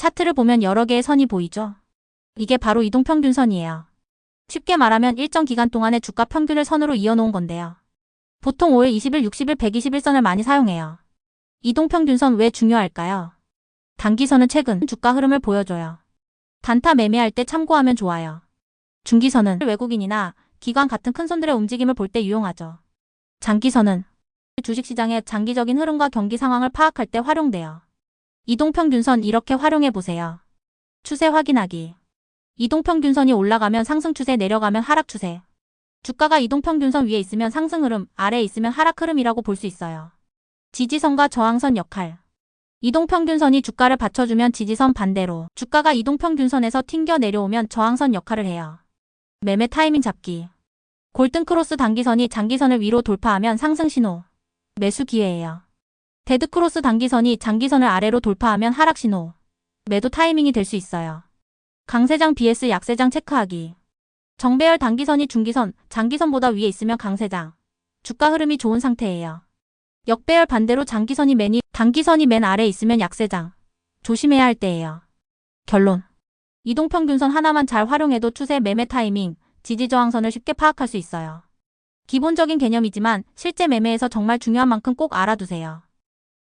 차트를 보면 여러 개의 선이 보이죠? 이게 바로 이동평균선이에요. 쉽게 말하면 일정 기간 동안의 주가 평균을 선으로 이어놓은 건데요. 보통 5일, 20일, 60일, 120일선을 많이 사용해요. 이동평균선 왜 중요할까요? 단기선은 최근 주가 흐름을 보여줘요. 단타 매매할 때 참고하면 좋아요. 중기선은 외국인이나 기관 같은 큰 손들의 움직임을 볼 때 유용하죠. 장기선은 주식시장의 장기적인 흐름과 경기 상황을 파악할 때 활용돼요. 이동평균선 이렇게 활용해 보세요. 추세 확인하기. 이동평균선이 올라가면 상승 추세, 내려가면 하락 추세. 주가가 이동평균선 위에 있으면 상승 흐름, 아래에 있으면 하락 흐름이라고 볼 수 있어요. 지지선과 저항선 역할. 이동평균선이 주가를 받쳐주면 지지선 반대로 주가가 이동평균선에서 튕겨 내려오면 저항선 역할을 해요. 매매 타이밍 잡기. 골든 크로스 단기선이 장기선을 위로 돌파하면 상승 신호. 매수 기회예요. 데드 크로스 단기선이 장기선을 아래로 돌파하면 하락 신호. 매도 타이밍이 될 수 있어요. 강세장 vs 약세장 체크하기. 정배열 단기선이 중기선, 장기선보다 위에 있으면 강세장. 주가 흐름이 좋은 상태예요. 역배열 반대로 장기선이 맨 위, 단기선이 맨 아래에 있으면 약세장. 조심해야 할 때예요. 결론. 이동평균선 하나만 잘 활용해도 추세 매매 타이밍, 지지저항선을 쉽게 파악할 수 있어요. 기본적인 개념이지만 실제 매매에서 정말 중요한 만큼 꼭 알아두세요.